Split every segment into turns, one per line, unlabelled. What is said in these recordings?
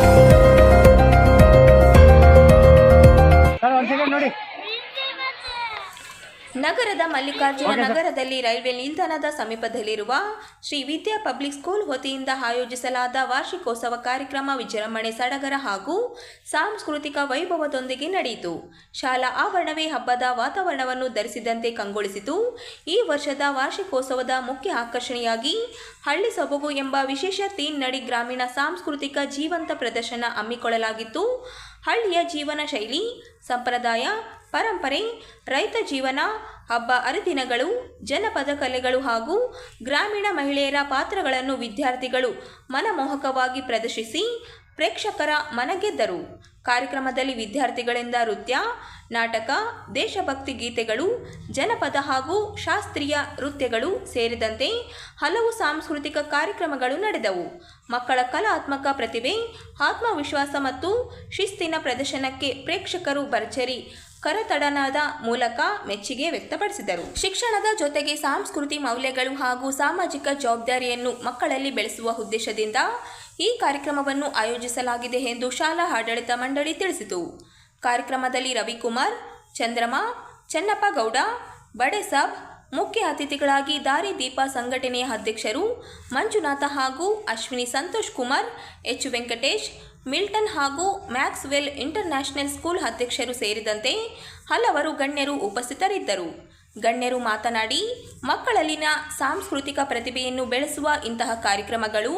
Thank you.
ನಗರದ ಮಲ್ಲಿಕಾರ್ಜುನ ನಗರದಲ್ಲಿ railway ನಿಲ್ದಾಣದ ಸಮೀಪದಲ್ಲಿರುವ ಶ್ರೀ ವಿದ್ಯಾ ಪಬ್ಲಿಕ್ ಸ್ಕೂಲ್ ವತಿಯಿಂದ ಆಯೋಜಿಸಲಾದ ವಾರ್ಷಿಕೋತ್ಸವ ಕಾರ್ಯಕ್ರಮ ವಿಜೃಂಭಣೆ ಸಡಗರ ಹಾಗೂ ಸಾಂಸ್ಕೃತಿಕ ವೈಭವದೊಂದಿಗೆ ನಡೆಯಿತು. ಶಾಲಾ ಆವರಣವೇ ಹಬ್ಬದ ವಾತಾವರಣವನ್ನು ಧರಿಸಿದಂತೆ ಕಂಗೊಳಿಸಿತು. ಈ ವರ್ಷದ ವಾರ್ಷಿಕೋತ್ಸವದ ಮುಖ್ಯ ಆಕರ್ಷಣೆಯಾಗಿ ಹಳ್ಳಿ ಸೊಬಗು ಎಂಬ ವಿಶೇಷ ತೀನ್ ನಡಿ ಗ್ರಾಮೀಣ ಸಾಂಸ್ಕೃತಿಕ ಜೀವಂತ ಪ್ರದರ್ಶನ ಹಮ್ಮಿಕೊಳ್ಳಲಾಗಿತ್ತು. ಹಳ್ಳಿಯ ಜೀವನ ಶೈಲಿ, ಸಂಪ್ರದಾಯ, ಪರಂಪರೆ, ರೈತ ಜೀವನ, ಹಬ್ಬ ಹರಿದಿನಗಳು, ಜನಪದ ಕಲೆಗಳು ಹಾಗೂ ಗ್ರಾಮೀಣ ಮಹಿಳೆಯರ ಪಾತ್ರಗಳನ್ನು ವಿದ್ಯಾರ್ಥಿಗಳು ಮನಮೋಹಕವಾಗಿ ಪ್ರದರ್ಶಿಸಿ ಪ್ರೇಕ್ಷಕರ ಮನಗೆದ್ದರು. ಕಾರ್ಯಕ್ರಮದಲ್ಲಿ ವಿದ್ಯಾರ್ಥಿಗಳಿಂದ ನೃತ್ಯ, ನಾಟಕ, ದೇಶಭಕ್ತಿ ಗೀತೆಗಳು, ಜನಪದ ಹಾಗೂ ಶಾಸ್ತ್ರೀಯ ನೃತ್ಯಗಳು ಸೇರಿದಂತೆ ಹಲವು ಸಾಂಸ್ಕೃತಿಕ ಕಾರ್ಯಕ್ರಮಗಳು ನಡೆದವು. ಮಕ್ಕಳ ಕಲಾತ್ಮಕ ಪ್ರತಿಭೆ, ಆತ್ಮವಿಶ್ವಾಸ ಮತ್ತು ಶಿಸ್ತಿನ ಪ್ರದರ್ಶನಕ್ಕೆ ಪ್ರೇಕ್ಷಕರು ಭರ್ಜರಿ ಕರತಡನಾದ ಮೂಲಕ ಮೆಚ್ಚುಗೆ ವ್ಯಕ್ತಪಡಿಸಿದರು. ಶಿಕ್ಷಣದ ಜೊತೆಗೆ ಸಾಂಸ್ಕೃತಿ ಮೌಲ್ಯಗಳು ಹಾಗೂ ಸಾಮಾಜಿಕ ಜವಾಬ್ದಾರಿಯನ್ನು ಮಕ್ಕಳಲ್ಲಿ ಬೆಳೆಸುವ ಉದ್ದೇಶದಿಂದ ಈ ಕಾರ್ಯಕ್ರಮವನ್ನು ಆಯೋಜಿಸಲಾಗಿದೆ ಎಂದು ಶಾಲಾ ಆಡಳಿತ ಮಂಡಳಿ ತಿಳಿಸಿತು. ಕಾರ್ಯಕ್ರಮದಲ್ಲಿ ರವಿಕುಮಾರ್, ಚಂದ್ರಮ್ಮ ಚೆನ್ನಪ್ಪ ಗೌಡ ಬಡೆಸಾಬ್, ಮುಖ್ಯ ಅತಿಥಿಗಳಾಗಿ ದಾರಿದೀಪ ಸಂಘಟನೆಯ ಅಧ್ಯಕ್ಷರು ಮಂಜುನಾಥ ಹಾಗೂ ಅಶ್ವಿನಿ ಸಂತೋಷ್ ಕುಮಾರ್, ಎಚ್ ವೆಂಕಟೇಶ್ ಮಿಲ್ಟನ್ ಹಾಗೂ ಮ್ಯಾಕ್ಸ್ವೆಲ್ ಇಂಟರ್ನ್ಯಾಷನಲ್ ಸ್ಕೂಲ್ ಅಧ್ಯಕ್ಷರು ಸೇರಿದಂತೆ ಹಲವರು ಗಣ್ಯರು ಉಪಸ್ಥಿತರಿದ್ದರು. ಗಣ್ಯರು ಮಾತನಾಡಿ, ಮಕ್ಕಳಲ್ಲಿನ ಸಾಂಸ್ಕೃತಿಕ ಪ್ರತಿಭೆಯನ್ನು ಬೆಳೆಸುವ ಇಂತಹ ಕಾರ್ಯಕ್ರಮಗಳು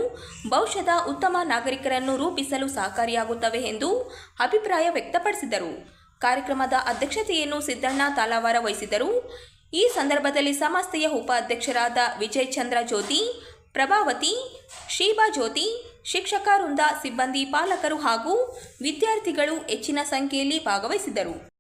ಭವಿಷ್ಯದ ಉತ್ತಮ ನಾಗರಿಕರನ್ನು ರೂಪಿಸಲು ಸಹಕಾರಿಯಾಗುತ್ತವೆ ಎಂದು ಅಭಿಪ್ರಾಯ ವ್ಯಕ್ತಪಡಿಸಿದರು. ಕಾರ್ಯಕ್ರಮದ ಅಧ್ಯಕ್ಷತೆಯನ್ನು ಸಿದ್ದಣ್ಣ ತಾಲಾವಾರ ವಹಿಸಿದರು. ಈ ಸಂದರ್ಭದಲ್ಲಿ ಸಂಸ್ಥೆಯ ಉಪಾಧ್ಯಕ್ಷರಾದ ವಿಜಯ್ ಚಂದ್ರ ಜ್ಯೋತಿ, ಪ್ರಭಾವತಿ, ಶೀಬಾ ಜ್ಯೋತಿ ಶಿಕ್ಷಕ ವೃಂದ ಸಿಬ್ಬಂದಿ ಪಾಲಕರು ಹಾಗೂ ವಿದ್ಯಾರ್ಥಿಗಳು ಹೆಚ್ಚಿನ ಸಂಖ್ಯೆಯಲ್ಲಿ ಭಾಗವಹಿಸಿದರು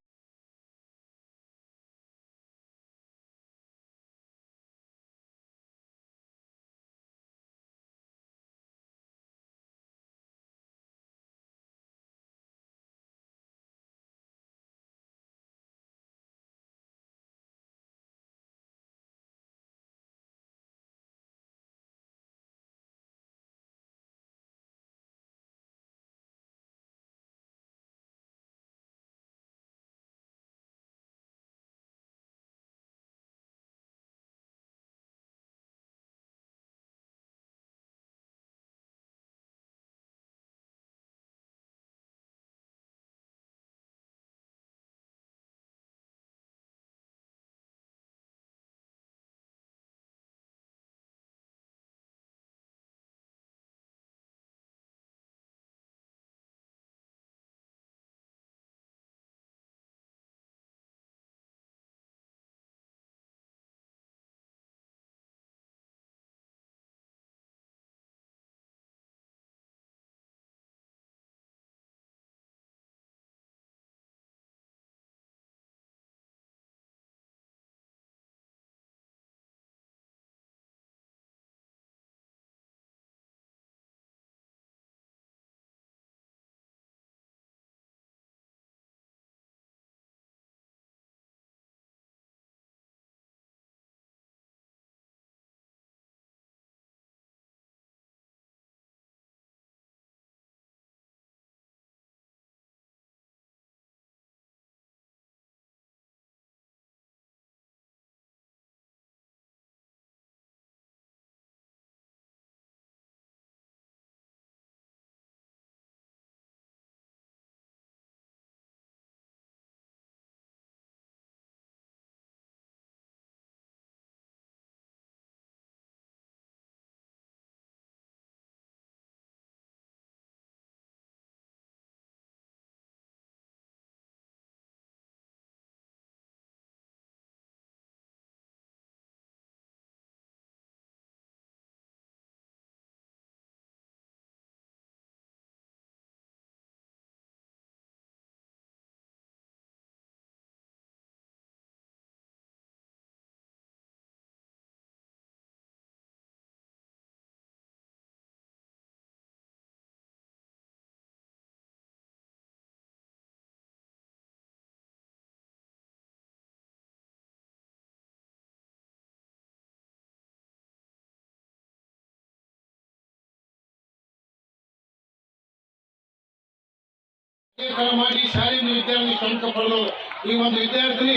ಮಾಡಿ ಶಾಲೆಯಿಂದ ವಿದ್ಯಾರ್ಥಿ ಶ್ರಮಿಕ ಪಡೆದು ಈ ಒಂದು ವಿದ್ಯಾರ್ಥಿನಿ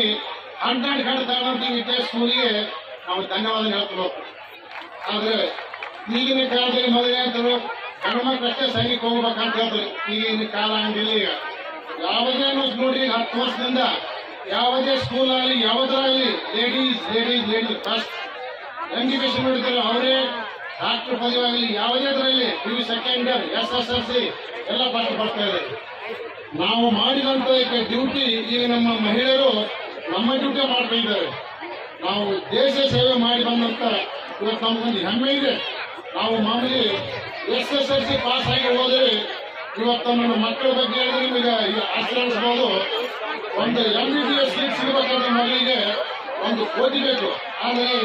ಹಂಡ್ರೆಡ್ ಹಂಡ್ರೆಡ್ ತಗೊಂಡಂತ ವಿದ್ಯೆ ವಿದ್ಯಾರ್ಥಿ ಸ್ಕೂಲಿಗೆ ನಾವು ಧನ್ಯವಾದ ಹೇಳ್ತೀವಿ ಆದ್ರೆ ಈಗಿನ ಕಾಲದಲ್ಲಿ ಮೊದಲೇ ಅಂತಾರೆ ಗಣಮಕ್ಕಷ್ಟೇ ಸೈನಿಕ ಹೋಗ್ಬೇಕಂತ ಹೇಳ್ತಾರೆ ಈಗಿನ ಕಾಲ ಹಂಗಿಲ್ಲ ಈಗ ಯಾವುದೇ ನೋಡ್ರಿ, ಹತ್ತು ವರ್ಷದಿಂದ ಯಾವುದೇ ಸ್ಕೂಲ್ ಆಗಲಿ ಯಾವುದಾಗಲಿ ladies ladies ladies first education ಮಾಡಿದ್ದಾರೆ ಅವರೇ ಡಾಕ್ಟರ್ ಪದವಿ ಆಗಲಿ, ಯಾವುದೇ ಅದರಲ್ಲಿ, P U second year S S L C ಎಲ್ಲ ಪಾಠ ಬರ್ತಾ ಇದೆ ನಾವು ಮಾಡಿದಂತ ಡ್ಯೂಟಿ ಈಗ ನಮ್ಮ ಮಹಿಳೆಯರು ನಮ್ಮ ಡ್ಯೂಟಿ ಮಾಡ್ತಾ ಇದ್ದಾರೆ. ನಾವು ದೇಶ ಸೇವೆ ಮಾಡಿ ಬಂದಂತ ಇವತ್ತು ನಮ್ಗೊಂದು ಹೆಮ್ಮೆ ಇದೆ. ನಾವು ಮಾಮೂಲಿ S S L C pass ಆಗಿ ಹೋದರೆ ಇವತ್ತು ನನ್ನ ಮಕ್ಕಳ ಬಗ್ಗೆ ಹೇಳಿದ್ರೆ ನಿಮಗೆ ಆಶ್ರಯಿಸಬಹುದು ಒಂದು M B B S seat ಸಿಗಬೇಕಾದ್ರೆ ಮಗಳಿಗೆ ಒಂದು ಕೋಟಿ ಬೇಕು. ಆದರೆ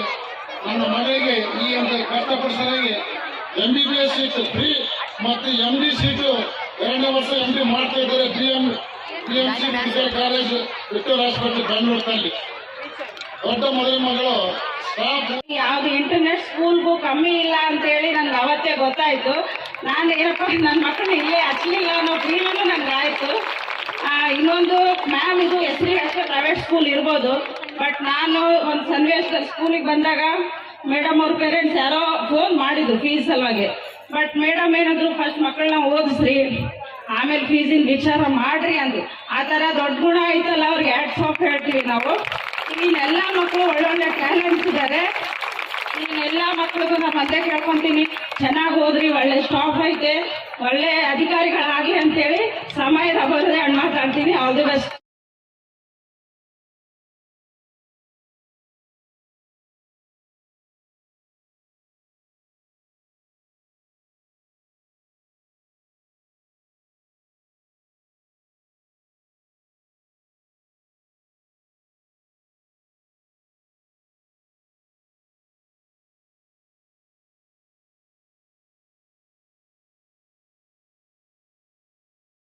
ನನ್ನ ಮನೆಗೆ ಈ ಒಂದು ಕಷ್ಟಪಡಿಸಲಿಗೆ M B B S seat free ಮತ್ತು ಎಂ ಡಿ ಸೀಟು ಎರಡನೇ ವರ್ಷ ಎಂ ಪಿ ಮಾಡ್ತಾ ಇದ್ದಾರೆ P M P M C medical college Victor hospital ಬೆಂಗಳೂರಿನಲ್ಲಿ. ದೊಡ್ಡ ಮದುವೆ ಮಗಳು
ಯಾವ್ದು ಇಂಟರ್ನೆಟ್ ಸ್ಕೂಲ್ಗೂ ಕಮ್ಮಿ ಇಲ್ಲ ಅಂತ ಹೇಳಿ ನನ್ಗೆ ಅವತ್ತೇ ಗೊತ್ತಾಯ್ತು. ನಾನು ಏನಪ್ಪ ನನ್ನ ಮಕ್ಕಳು ಇಲ್ಲೇ ಹಚ್ಚಲಿಲ್ಲ ಅನ್ನೋ ಫೀಲಿಂಗು ನನ್ಗೆ ಆಯ್ತು. ಇನ್ನೊಂದು ಮ್ಯಾಮ್ ಇದು ಹೆಸರಿಗೆ ಅಷ್ಟೇ ಪ್ರೈವೇಟ್ ಸ್ಕೂಲ್ ಇರ್ಬೋದು. ಬಟ್ ನಾನು ಒಂದು ಸನ್ನಿವೇಶದಲ್ಲಿ ಸ್ಕೂಲಿಗೆ ಬಂದಾಗ ಮೇಡಮ್ ಅವ್ರ ಪೇರೆಂಟ್ಸ್ ಯಾರೋ ಫೋನ್ ಮಾಡಿದ್ರು ಫೀಸ್ ಸಲುವಾಗಿ. ಬಟ್ ಮೇಡಮ್ ಏನಾದ್ರು ಫಸ್ಟ್ ಮಕ್ಕಳನ್ನ ಓದಿಸ್ರಿ, ಆಮೇಲೆ ಫೀಸಿನ ವಿಚಾರ ಮಾಡ್ರಿ ಅಂದ್ರು. ಆ ಥರ ದೊಡ್ಡ ಗುಣ ಐತಲ್ಲ ಅವ್ರಿಗೆ ಹ್ಯಾಟ್ಸ್ ಆಫ್ ಹೇಳ್ತೀವಿ ನಾವು. ಈಗಿನೆಲ್ಲ ಮಕ್ಕಳು ಒಳ್ಳೊಳ್ಳೆ ಟ್ಯಾಲೆಂಟ್ಸ್ ಇದ್ದಾರೆ ಇನ್ನೆಲ್ಲ ಮಕ್ಕಳಿಗೂ ನಾನು ಮತ್ತೆ ಕೇಳ್ಕೊಂತೀನಿ. ಚೆನ್ನಾಗಿ ಓದ್ರಿ, ಒಳ್ಳೆ ಸ್ಟಾಫ್ ಐತೆ. ಒಳ್ಳೆ ಅಧಿಕಾರಿಗಳಾಗ್ಲಿ ಅಂತೇಳಿ ಸಮಯದ ಬರದೆ ಹಣ್ಣು ಮಾತಾಡ್ತೀನಿ. All the best